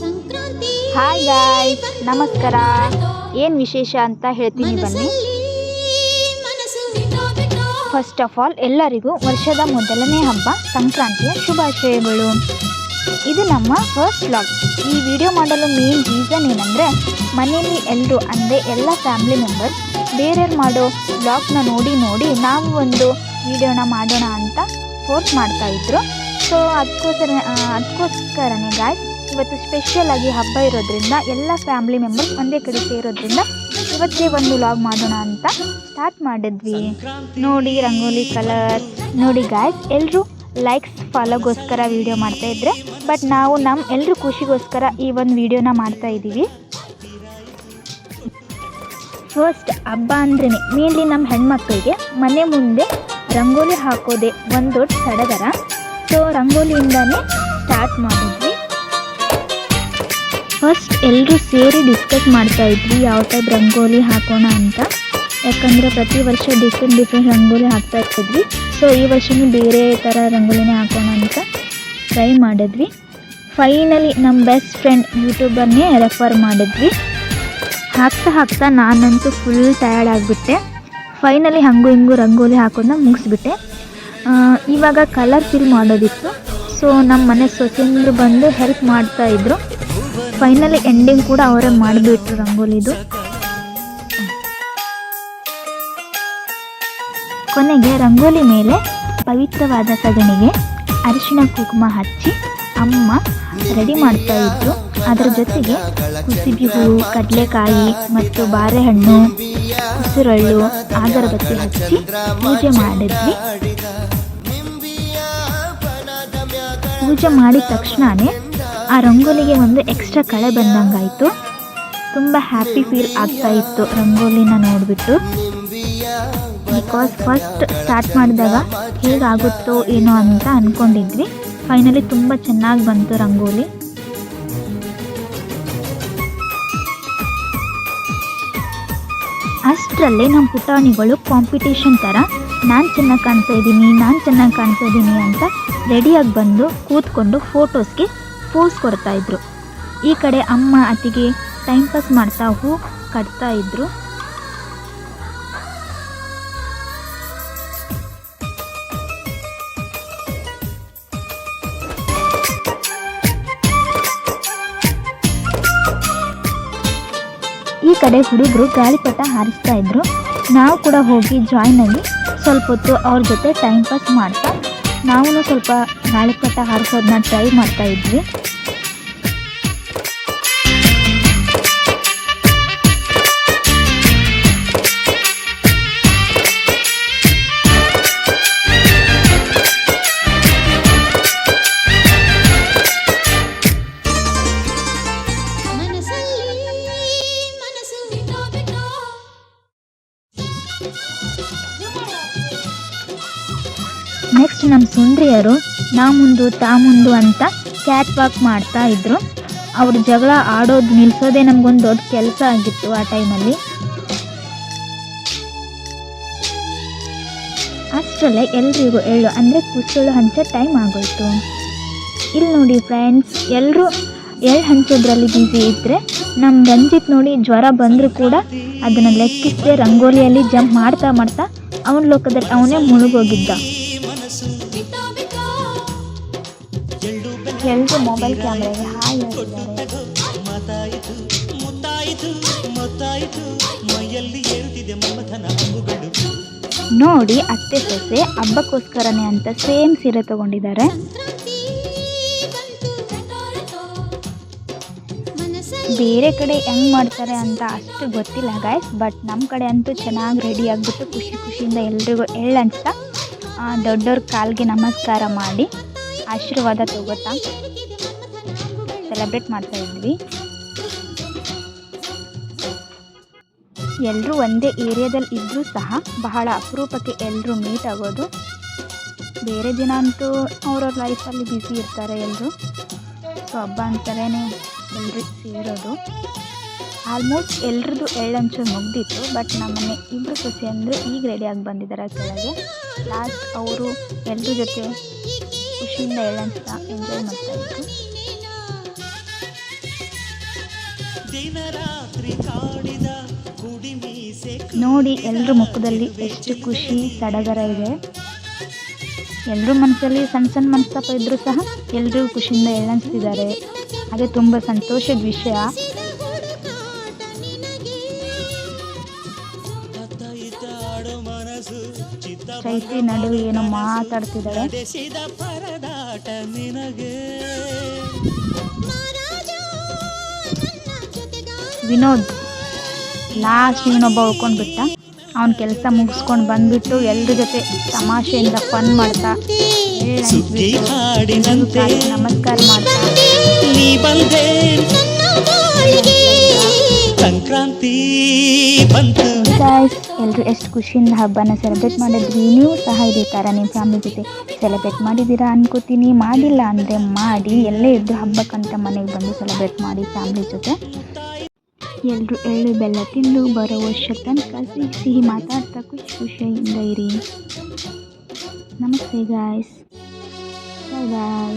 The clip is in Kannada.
ಹಾಯ್ ಗಾಯ್ ನಮಸ್ಕಾರ. ಏನು ವಿಶೇಷ ಅಂತ ಹೇಳ್ತೀನಿ ಬನ್ನಿ. ಫಸ್ಟ್ ಆಫ್ ಆಲ್ ಎಲ್ಲರಿಗೂ ವರ್ಷದ ಮೊದಲನೇ ಹಬ್ಬ, ಸಂಕ್ರಾಂತಿಯ ಶುಭಾಶಯಗಳು. ಇದು ನಮ್ಮ ಫಸ್ಟ್ ಲಾಗ್ ಈ ವಿಡಿಯೋ ಮಾಡಲು ಮೇನ್ ರೀಸನ್ ಏನಂದರೆ, ಮನೆಯಲ್ಲಿ ಎಲ್ಲರೂ ಅಂದರೆ ಎಲ್ಲ ಫ್ಯಾಮಿಲಿ ಮೆಂಬರ್ಸ್ ಬೇರೆಯವ್ರು ಮಾಡೋ ವ್ಲಾಗ್ನ ನೋಡಿ ನೋಡಿ ನಾವು ಒಂದು ವಿಡಿಯೋನ ಮಾಡೋಣ ಅಂತ ಫೋರ್ಸ್ ಮಾಡ್ತಾಯಿದ್ರು ಸೊ ಅದಕ್ಕೋಸ್ಕರ ಅದಕ್ಕೋಸ್ಕರನೇ ಗಾಯ್ಸ್ ಇವತ್ತು ಸ್ಪೆಷಲ್ ಆಗಿ ಹಬ್ಬ ಇರೋದ್ರಿಂದ ಎಲ್ಲ ಫ್ಯಾಮಿಲಿ ಮೆಂಬರ್ಸ್ ಒಂದೇ ಕಡೆ ಸೇರೋದ್ರಿಂದ ಇವತ್ತೇ ಒಂದು ವ್ಲಾಗ್ ಮಾಡೋಣ ಅಂತ ಸ್ಟಾರ್ಟ್ ಮಾಡಿದ್ವಿ. ನೋಡಿ ರಂಗೋಲಿ ಕಲರ್ ನೋಡಿ ಗಾಯ್ಸ್ ಎಲ್ಲರೂ ಲೈಕ್ಸ್ ಫಾಲೋಗೋಸ್ಕರ ವಿಡಿಯೋ ಮಾಡ್ತಾ ಇದ್ರೆ ಬಟ್ ನಾವು ನಮ್ಮ ಎಲ್ಲರೂ ಖುಷಿಗೋಸ್ಕರ ಈ ಒಂದು ವಿಡಿಯೋನ ಮಾಡ್ತಾ ಇದ್ದೀವಿ. ಫಸ್ಟ್ ಹಬ್ಬ ಅಂದ್ರೆ ಮೇನ್ಲಿ ನಮ್ಮ ಹೆಣ್ಮಕ್ಳಿಗೆ ಮನೆ ಮುಂದೆ ರಂಗೋಲಿ ಹಾಕೋದೆ ಒಂದು ದೊಡ್ಡ ಸಡಗರ. ಸೊ ರಂಗೋಲಿಯಿಂದನೇ ಸ್ಟಾರ್ಟ್ ಮಾಡಿದ್ವಿ. ಫಸ್ಟ್ ಎಲ್ಲರೂ ಸೇರಿ ಡಿಸ್ಕಸ್ ಮಾಡ್ತಾ ಇದ್ವಿ, ಯಾವ ಟೈಪ್ ರಂಗೋಲಿ ಹಾಕೋಣ ಅಂತ. ಯಾಕಂದರೆ ಪ್ರತಿ ವರ್ಷ ಡಿಫ್ರೆಂಟ್ ಡಿಫ್ರೆಂಟ್ ರಂಗೋಲಿ ಹಾಕ್ತಾ ಇರ್ತಿದ್ವಿ ಸೊ ಈ ವರ್ಷವೂ ಬೇರೆ ಥರ ರಂಗೋಲಿನೇ ಹಾಕೋಣ ಅಂತ ಟ್ರೈ ಮಾಡಿದ್ವಿ. ಫೈನಲಿ ನಮ್ಮ ಬೆಸ್ಟ್ ಫ್ರೆಂಡ್ ಯೂಟ್ಯೂಬರ್ನೇ ರೆಫರ್ ಮಾಡಿದ್ವಿ. ಹಾಕ್ತಾ ಹಾಕ್ತಾ ನಾನಂತೂ ಫುಲ್ ಟಯರ್ಡ್ ಆಗಿಬಿಟ್ಟೆ. ಫೈನಲಿ ಹಂಗು ಹಿಂಗೂ ರಂಗೋಲಿ ಹಾಕೋದನ್ನ ಮುಗಿಸ್ಬಿಟ್ಟೆ. ಇವಾಗ ಕಲರ್ ಫಿಲ್ ಮಾಡೋದಿತ್ತು. ಸೊ ನಮ್ಮ ಮನೆ ಸೊಸೆಂದ್ರು ಬಂದು ಹೆಲ್ಪ್ ಮಾಡ್ತಾ ಇದ್ರು. ಫೈನಲಿ ಎಂಡಿಂಗ್ ಕೂಡ ಅವರೇ ಮಾಡಿಬಿಟ್ರು ರಂಗೋಲಿದು ಕೊನೆಗೆ ರಂಗೋಲಿ ಮೇಲೆ ಪವಿತ್ರವಾದ ಸಗಣಿಗೆ ಅರಿಶಿನ ಕುಂಕುಮ ಹಚ್ಚಿ ಅಮ್ಮ ರೆಡಿ ಮಾಡ್ತಾ ಇದ್ರು. ಅದರ ಜೊತೆಗೆ ಕುಸಿಬಿ ಹೂವು ಕಡಲೆಕಾಯಿ ಮತ್ತು ಬಾರೆಹಣ್ಣು, ಉಸಿರಳ್ಳು ಆಗರಬತ್ತಿ ಹಚ್ಚಿ ಪೂಜೆ ಮಾಡಿದ್ವಿ. ಪೂಜೆ ಮಾಡಿದ ತಕ್ಷಣವೇ ಆ ರಂಗೋಲಿಗೆ ಒಂದು ಎಕ್ಸ್ಟ್ರಾ ಕಳೆ ಬಂದಂಗಾಯಿತು. ತುಂಬ ಹ್ಯಾಪಿ ಫೀಲ್ ಆಗ್ತಾ ಇತ್ತು ರಂಗೋಲಿನ ನೋಡಿಬಿಟ್ಟು. ಬಿಕಾಸ್ ಫಸ್ಟ್ ಸ್ಟಾರ್ಟ್ ಮಾಡಿದಾಗ ಹೇಗಾಗುತ್ತೋ ಏನೋ ಅಂತ ಅಂದ್ಕೊಂಡಿದ್ವಿ ಫೈನಲಿ ತುಂಬ ಚೆನ್ನಾಗಿ ಬಂತು ರಂಗೋಲಿ. ಅಷ್ಟರಲ್ಲಿ ನಮ್ಮ ಪುಟಾಣಿಗಳು ಕಾಂಪಿಟೇಷನ್ ಥರ ನಾನು ಚೆನ್ನಾಗಿ ಕಾಣ್ತಾ ಇದ್ದೀನಿ, ನಾನು ಚೆನ್ನಾಗಿ ಕಾಣ್ತಾ ಇದ್ದೀನಿ ಅಂತ ರೆಡಿಯಾಗಿ ಬಂದು ಕೂತ್ಕೊಂಡು ಫೋಟೋಸ್ಗೆ ಪೋಸ್ ಕೊಡ್ತಾ ಇದ್ರು. ಈ ಕಡೆ ಅಮ್ಮ ಅತ್ತಿಗೆ ಟೈಮ್ ಪಾಸ್ ಮಾಡ್ತಾ ಹೂ ಕಟ್ತಾ ಇದ್ರು. ಈ ಕಡೆ ಹುಡುಗರು ಗಾಳಿಪಟ ಹಾರಿಸ್ತಾ ಇದ್ರು. ನಾವು ಕೂಡ ಹೋಗಿ ಜಾಯ್ನ್ ಆಗಿ ಸ್ವಲ್ಪ ಹೊತ್ತು ಅವ್ರ ಜೊತೆ ಟೈಮ್ ಪಾಸ್ ಮಾಡ್ತಾ ನಾವು ಸ್ವಲ್ಪ ಗಾಳಿಪಟ ಹಾರಿಸೋದನ್ನ ಟ್ರೈ ಮಾಡ್ತಾ ಇದ್ವಿ. ಮನಸ್ಸಲ್ಲಿ ನೆಕ್ಸ್ಟ್ ನಮ್ಮ ಸುಂದ್ರಿಯರು ನಾ ಮುಂದು ತಾ ಮುಂದು ಅಂತ ಕ್ಯಾಟ್ ವಾಕ್ ಮಾಡ್ತಾ ಇದ್ರು. ಅವ್ರ ಜಗಳ ಆಡೋದು ನಿಲ್ಸೋದೇ ನಮಗೊಂದು ದೊಡ್ಡ ಕೆಲಸ ಆಗಿತ್ತು ಆ ಟೈಮಲ್ಲಿ. ಅಷ್ಟರಲ್ಲೇ ಎಲ್ರಿಗೂ ಎಳ್ಳು ಅಂದರೆ ಕುಸುಳು ಹಂಚೋ ಟೈಮ್ ಆಗೋಯ್ತು. ಇಲ್ಲಿ ನೋಡಿ ಫ್ರೆಂಡ್ಸ್ ಎಲ್ಲರೂ ಎಳ್ಳು ಹಂಚೋದ್ರಲ್ಲಿ ಬ್ಯುಸಿ ಇದ್ದರೆ ನಮ್ಮ ರಂಜಿತ್ ನೋಡಿ ಜ್ವರ ಬಂದರೂ ಕೂಡ ಅದನ್ನು ಲೆಕ್ಕಿಸದೆ ರಂಗೋಲಿಯಲ್ಲಿ ಜಂಪ್ ಮಾಡ್ತಾ ಮಾಡ್ತಾ ಅವನ ಲೋಕದಲ್ಲಿ ಅವನೇ ಮುಳುಗೋಗಿದ್ದ. ಎಲ್ಲರೂ ಮೊಬೈಲ್ ಕ್ಯಾಮ್ರಾಗೆ ಹಾಯ್ ಮಾತಾಯಿತು ಮುತ್ತಾಯಿತು ಮತ್ತಾಯಿತು ಮೈಯಲ್ಲಿ ಏರುತ್ತಿದೆ ಮಮತನ ಅಂಬುಗಳು ನೋಡಿ ಅತ್ತೆ ಸೊಸೆ ಹಬ್ಬಕ್ಕೋಸ್ಕರನೇ ಅಂತ ಸೇಮ್ ಸೀರೆ ತಗೊಂಡಿದ್ದಾರೆ. ಬೇರೆ ಕಡೆ ಹೆಂಗ್ ಮಾಡ್ತಾರೆ ಅಂತ ಅಷ್ಟು ಗೊತ್ತಿಲ್ಲ ಗಾಯ್ಸ್ ಬಟ್ ನಮ್ಮ ಕಡೆ ಅಂತೂ ಚೆನ್ನಾಗಿ ರೆಡಿ ಆಗಿಬಿಟ್ಟು ಖುಷಿ ಖುಷಿಯಿಂದ ಎಲ್ರಿಗೂ ಎಳ್ಳು ಆ, ದೊಡ್ಡವ್ರ ಕಾಲಿಗೆ ನಮಸ್ಕಾರ ಮಾಡಿ ಆಶೀರ್ವಾದ ತಗೋತಾ ಸೆಲೆಬ್ರೇಟ್ ಮಾಡ್ತಾ ಇದ್ವಿ. ಎಲ್ಲರೂ ಒಂದೇ ಏರಿಯಾದಲ್ಲಿ ಇದ್ದರೂ ಸಹ ಬಹಳ ಅಪರೂಪಕ್ಕೆ ಎಲ್ಲರೂ ಮೀಟ್ ಆಗೋದು. ಬೇರೆ ದಿನ ಅಂತೂ ಅವ್ರವ್ರ ಲೈಫಲ್ಲಿ ಬ್ಯುಸಿ ಇರ್ತಾರೆ ಎಲ್ಲರೂ ಸೊ ಹಬ್ಬ ಅಂತಾರೇ ಎಲ್ಲರೂ ಸೇರೋದು. ಆಲ್ಮೋಸ್ಟ್ ಎಲ್ರದ್ದು ಎಳ್ಳು ಹಂಚೋದು ಮುಗ್ದಿತ್ತು, ಬಟ್ ನಮ್ಮನೆ ಇಬ್ಬರು ಸೊಸೆ ಅಂದರೆ ಈಗ ರೆಡಿಯಾಗಿ ಬಂದಿದ್ದಾರೆ ಕೆಳಗೆ ಲಾಸ್ಟ್ ಅವರು ಎಲ್ಲರ ಜೊತೆ ಖುಷಿಯಿಂದ ಎಳ್ಳು ಹಂಚ್ತಾ ಎಂಜಾಯ್ ಮಾಡ್ತಾಯಿದ್ರು ನೋಡಿ ಎಲ್ಲರ ಮುಖದಲ್ಲಿ ಎಷ್ಟು ಖುಷಿ, ಸಡಗರ ಇದೆ. ಎಲ್ಲರ ಮನಸ್ಸಲ್ಲಿ ಸಣ್ಣ ಸಣ್ಣ ಮನಸ್ತಾಪ ಇದ್ದರೂ ಸಹ ಎಲ್ಲರೂ ಖುಷಿಯಿಂದ ಎಳ್ಳಂಚ್ತಿದ್ದಾರೆ ಅದೇ ತುಂಬ ಸಂತೋಷದ ವಿಷಯ. ಚೈತ್ರಿ ನಡುವೆ ಏನೋ ಮಾತಾಡ್ತಿದ್ದಾಳೆ ಪರದಾಟ ನಿನಗೆ. ಮಹಾರಾಜ ನನ್ನ ಜೊತೆಗಾರ. ವಿನೋದ್ ಲಾಸ್ಟ್ ಇವನೊಬ್ಬ ಉಳ್ಕೊಂಡ್ಬಿಟ್ಟ ಅವನ ಕೆಲಸ ಮುಗಿಸ್ಕೊಂಡು ಬಂದ್ಬಿಟ್ಟು ಎಲ್ಲರ ಜೊತೆ ತಮಾಷೆಯಿಂದ ಫನ್ ಮಾಡ್ತಾ ನಮಸ್ಕಾರ ಮಾಡ್ತಾ. ಸಂಕ್ರಾಂತಿ ಬಂತು. ಎಲ್ಲರೂ ಎಷ್ಟು ಖುಷಿಯಿಂದ ಹಬ್ಬನ ಸೆಲೆಬ್ರೇಟ್ ಮಾಡಿದ್ವಿ ನೀವು ಸಹ ಇದೇ ಥರ ನಿಮ್ಮ ಫ್ಯಾಮಿಲಿ ಜೊತೆ ಸೆಲೆಬ್ರೇಟ್ ಮಾಡಿದ್ದೀರಾ ಅನ್ಕೋತೀನಿ. ಮಾಡಿಲ್ಲ ಅಂದರೆ ಮಾಡಿ. ಎಲ್ಲೇ ಇದ್ದು ಹಬ್ಬಕ್ಕಂತ ಮನೆಗೆ ಬಂದು ಸೆಲೆಬ್ರೇಟ್ ಮಾಡಿ ಫ್ಯಾಮಿಲಿ ಜೊತೆ. ಎಲ್ಲರೂ ಎಳ್ಳು ಬೆಲ್ಲ ತಿಂದು ಬರೋ ವರ್ಷ ತನಕ ಸಿಹಿ ಸಿಹಿ ಮಾತಾಡ್ತಾ ಖುಷಿ ಖುಷಿಯಿಂದ ಇರಿ. ನಮಸ್ತೆ ಗಾಯ್ಸ್ ಬಾಯ್ ಬಾಯ್